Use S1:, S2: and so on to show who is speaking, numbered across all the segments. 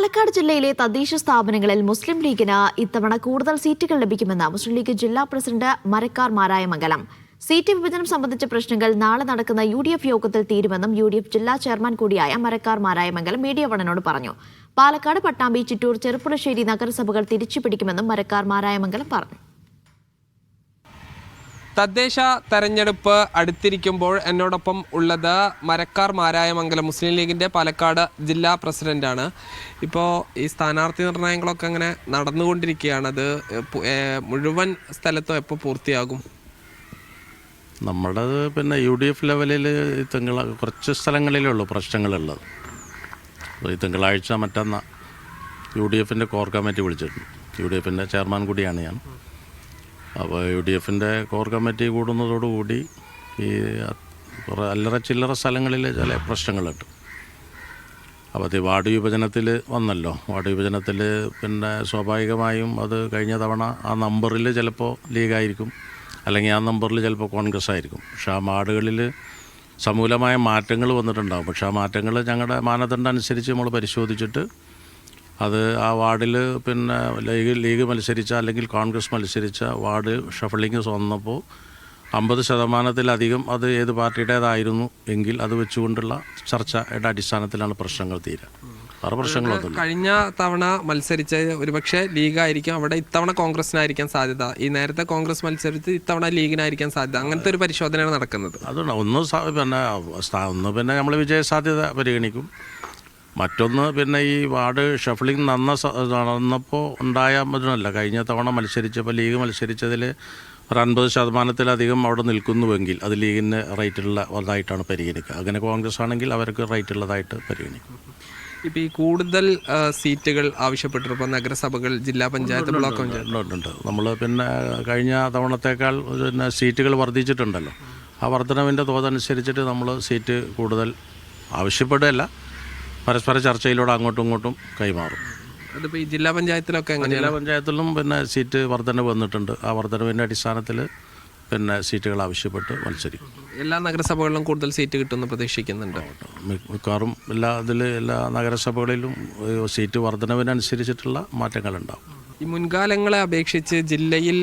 S1: പാലക്കാട് ജില്ലയിലെ തദ്ദേശ സ്ഥാപനങ്ങളിൽ മുസ്ലിം ലീഗിന് ഇത്തവണ കൂടുതൽ സീറ്റുകൾ ലഭിക്കുമെന്ന് മുസ്ലിം ലീഗ് ജില്ലാ പ്രസിഡന്റ് മരക്കാർ മാരായമംഗലം. സീറ്റ് വിഭജനം സംബന്ധിച്ച പ്രശ്നങ്ങൾ നാളെ നടക്കുന്ന യു ഡി എഫ് യോഗത്തിൽ തീരുമെന്നും യു ഡി എഫ് ജില്ലാ ചെയർമാൻ കൂടിയായ മരക്കാർ മാരായമംഗലം മീഡിയ വണനോട് പറഞ്ഞു. പാലക്കാട് പട്ടാമ്പി ചിറ്റൂർ ചെറുപ്പുളശ്ശേരി നഗരസഭകൾ തിരിച്ചുപിടിക്കുമെന്നും മരക്കാർ മാരായമംഗലം പറഞ്ഞു.
S2: തദ്ദേശ തെരഞ്ഞെടുപ്പ് അടുത്തിരിക്കുമ്പോൾ എന്നോടൊപ്പം ഉള്ളത് മരക്കാർ മാരായ മാരായമംഗലം മുസ്ലിം ലീഗിന്റെ പാലക്കാട് ജില്ലാ പ്രസിഡന്റാണ്. ഇപ്പോൾ ഈ സ്ഥാനാർത്ഥി നിർണയങ്ങളൊക്കെ അങ്ങനെ നടന്നുകൊണ്ടിരിക്കുകയാണ്. അത് മുഴുവൻ സ്ഥലത്തും എപ്പോൾ പൂർത്തിയാകും?
S3: നമ്മുടേത് പിന്നെ യു ഡി എഫ് ലെവലിൽ തിങ്കള കുറച്ച് സ്ഥലങ്ങളിലേ ഉള്ളൂ പ്രശ്നങ്ങളുള്ളത്. ഈ തിങ്കളാഴ്ച മറ്റന്ന യു ഡി എഫിന്റെ കോർ കമ്മിറ്റി വിളിച്ചിട്ടുണ്ട്. യു ഡി എഫിന്റെ ചെയർമാൻ കൂടിയാണ് ഞാൻ. അപ്പോൾ യു ഡി എഫിന്റെ കോർ കമ്മിറ്റി കൂടുന്നതോടുകൂടി ഈ കുറേ അല്ലറ ചില്ലറ സ്ഥലങ്ങളിൽ ചില പ്രശ്നങ്ങളുണ്ട്. അപ്പോൾ അത് വാർഡ് വിഭജനത്തിൽ വന്നല്ലോ. വാർഡ് വിഭജനത്തിൽ പിന്നെ സ്വാഭാവികമായും അത് കഴിഞ്ഞ തവണ ആ നമ്പറിൽ ചിലപ്പോൾ ലീഗായിരിക്കും. അല്ലെങ്കിൽ ആ നമ്പറിൽ ചിലപ്പോൾ കോൺഗ്രസ് ആയിരിക്കും പക്ഷേ ആ വാർഡുകളിൽ സമൂലമായ മാറ്റങ്ങൾ വന്നിട്ടുണ്ടാകും പക്ഷേ ആ മാറ്റങ്ങൾ ഞങ്ങളുടെ മാനദണ്ഡം അനുസരിച്ച് നമ്മൾ പരിശോധിച്ചിട്ട് അത് ആ വാർഡിൽ പിന്നെ ലീഗ് ലീഗ് മത്സരിച്ച അല്ലെങ്കിൽ കോൺഗ്രസ് മത്സരിച്ച വാർഡ് ഷഫിളിങ് വന്നപ്പോൾ അമ്പത് ശതമാനത്തിലധികം അത് ഏത് പാർട്ടിയുടേതായിരുന്നു എങ്കിൽ അത് വെച്ചുകൊണ്ടുള്ള ചർച്ചയുടെ അടിസ്ഥാനത്തിലാണ് പ്രശ്നങ്ങൾ തീരുക. വേറെ പ്രശ്നങ്ങളൊന്നും
S2: കഴിഞ്ഞ തവണ മത്സരിച്ച ഒരുപക്ഷെ ലീഗായിരിക്കും അവിടെ ഇത്തവണ കോൺഗ്രസിനായിരിക്കാൻ സാധ്യത. ഈ നേരത്തെ കോൺഗ്രസ് മത്സരിച്ച് ഇത്തവണ ലീഗിനായിരിക്കാൻ സാധ്യത. അങ്ങനത്തെ ഒരു പരിശോധനയാണ് നടക്കുന്നത്.
S3: അതുകൊണ്ട് ഒന്ന് പിന്നെ ഒന്ന് പിന്നെ നമ്മൾ വിജയ സാധ്യത പരിഗണിക്കും. മറ്റൊന്ന് പിന്നെ ഈ വാർഡ് ഷഫ്ലിംഗ് നന്ന നടന്നപ്പോൾ ഉണ്ടായ മതിനല്ല കഴിഞ്ഞ തവണ മത്സരിച്ചപ്പോൾ ലീഗ് മത്സരിച്ചതിൽ ഒരു അൻപത് ശതമാനത്തിലധികം അവിടെ നിൽക്കുന്നുവെങ്കിൽ അത് ലീഗിന് റേറ്റുള്ള ഒന്നായിട്ടാണ് പരിഗണിക്കുക. അങ്ങനെ കോൺഗ്രസ് ആണെങ്കിൽ അവർക്ക് റേറ്റുള്ളതായിട്ട് പരിഗണിക്കും.
S2: ഇപ്പോൾ ഈ കൂടുതൽ സീറ്റുകൾ ആവശ്യപ്പെട്ടിരുപ്പോൾ നഗരസഭകൾ ജില്ലാ പഞ്ചായത്ത് ബ്ലോക്ക് പഞ്ചായത്ത്.
S3: നമ്മൾ പിന്നെ കഴിഞ്ഞ തവണത്തേക്കാൾ പിന്നെ സീറ്റുകൾ വർദ്ധിച്ചിട്ടുണ്ടല്ലോ. ആ വർധനവിന്റെ തോതനുസരിച്ചിട്ട് നമ്മൾ സീറ്റ് കൂടുതൽ ആവശ്യപ്പെടുകയല്ല. പരസ്പര ചർച്ചയിലൂടെ അങ്ങോട്ടും ഇങ്ങോട്ടും കൈമാറും.
S2: അതിപ്പോൾ ഈ ജില്ലാ പഞ്ചായത്തിലൊക്കെ
S3: ജില്ലാ പഞ്ചായത്തിലും പിന്നെ സീറ്റ് വർധന വന്നിട്ടുണ്ട്. ആ വർധനവിന്റെ അടിസ്ഥാനത്തിൽ പിന്നെ സീറ്റുകൾ ആവശ്യപ്പെട്ട് മത്സരിക്കും.
S2: എല്ലാ നഗരസഭകളിലും കൂടുതൽ സീറ്റ് കിട്ടുമെന്ന് പ്രതീക്ഷിക്കുന്നുണ്ട്.
S3: മിക്കവാറും എല്ലാ ഇതിൽ എല്ലാ നഗരസഭകളിലും സീറ്റ് വർധനവിനനുസരിച്ചിട്ടുള്ള മാറ്റങ്ങളുണ്ടാവും.
S2: ഈ മുൻകാലങ്ങളെ അപേക്ഷിച്ച് ജില്ലയിൽ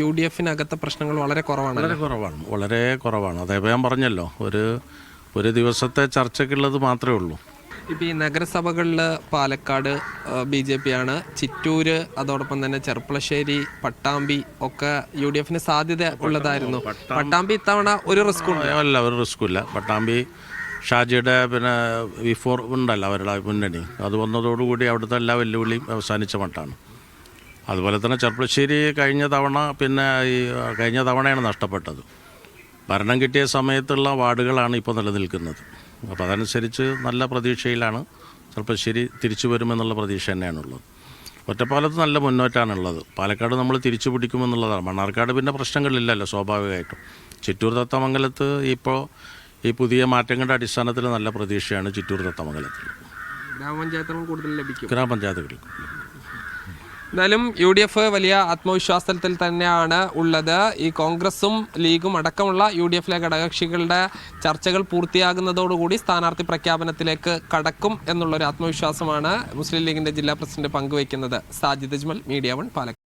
S2: യു ഡി എഫിനകത്തെ പ്രശ്നങ്ങൾ വളരെ കുറവാണ്
S3: വളരെ കുറവാണ്. വളരെ കുറവാണ്. അതേപോലെ ഞാൻ പറഞ്ഞല്ലോ ഒരു ഒരു ദിവസത്തെ ചർച്ചയ്ക്കുള്ളത് മാത്രമേ ഉള്ളൂ.
S2: ഇപ്പോൾ ഈ നഗരസഭകളിൽ പാലക്കാട് ബി ജെ പി ആണ് ചിറ്റൂര് അതോടൊപ്പം തന്നെ ചെർപ്പളശ്ശേരി പട്ടാമ്പി ഒക്കെ യു ഡി എഫിന് സാധ്യത ഉള്ളതായിരുന്നു. പട്ടാമ്പി. ഇത്തവണ ഒരു റിസ്ക്
S3: അല്ല ഒരു റിസ്ക്കും ഇല്ല. പട്ടാമ്പി ഷാജിയുടെ പിന്നെ വിഫോർ ഉണ്ടല്ലോ അവരുടെ മുന്നണി. അത് വന്നതോടുകൂടി അവിടുത്തെ എല്ലാ വെല്ലുവിളിയും അവസാനിച്ച മട്ടാണ്. അതുപോലെ തന്നെ ചെർപ്പളശ്ശേരി കഴിഞ്ഞ തവണ പിന്നെ ഈ കഴിഞ്ഞ തവണയാണ് നഷ്ടപ്പെട്ടത്. ഭരണം കിട്ടിയ സമയത്തുള്ള വാർഡുകളാണ് ഇപ്പോൾ നിലനിൽക്കുന്നത്. അപ്പോൾ അതനുസരിച്ച് നല്ല പ്രതീക്ഷയിലാണ്. ചിലപ്പോൾ ശരി തിരിച്ചു വരുമെന്നുള്ള പ്രതീക്ഷ തന്നെയാണുള്ളത്. ഒറ്റപ്പാലത്ത് നല്ല മുന്നോട്ടാണുള്ളത് പാലക്കാട് നമ്മൾ തിരിച്ചു പിടിക്കുമെന്നുള്ളതാണ്. മണ്ണാർക്കാട് പിന്നെ പ്രശ്നങ്ങളില്ലല്ലോ സ്വാഭാവികമായിട്ടും. ചിറ്റൂർ തത്തമംഗലത്ത് ഇപ്പോൾ ഈ പുതിയ മാറ്റങ്ങളുടെ അടിസ്ഥാനത്തിൽ നല്ല പ്രതീക്ഷയാണ് ചിറ്റൂർ തത്തമംഗലത്തിൽ
S2: ഗ്രാമപഞ്ചായത്തുകളും കൂടുതൽ ലഭിക്കും.
S3: ഗ്രാമപഞ്ചായത്തുകളിൽ
S2: എന്തായാലും യു ഡി എഫ് വലിയ ആത്മവിശ്വാസത്തിൽ തന്നെയാണ് ഉള്ളത്. ഈ കോൺഗ്രസും ലീഗും അടക്കമുള്ള യു ഡി എഫിലെ ഘടകകക്ഷികളുടെ ചർച്ചകൾ പൂർത്തിയാകുന്നതോടുകൂടി സ്ഥാനാർത്ഥി പ്രഖ്യാപനത്തിലേക്ക് കടക്കും എന്നുള്ളൊരു ആത്മവിശ്വാസമാണ് മുസ്ലിം ലീഗിന്റെ ജില്ലാ പ്രസിഡന്റ് പങ്കുവയ്ക്കുന്നത്. Sajid Ajmal media one Palakkad.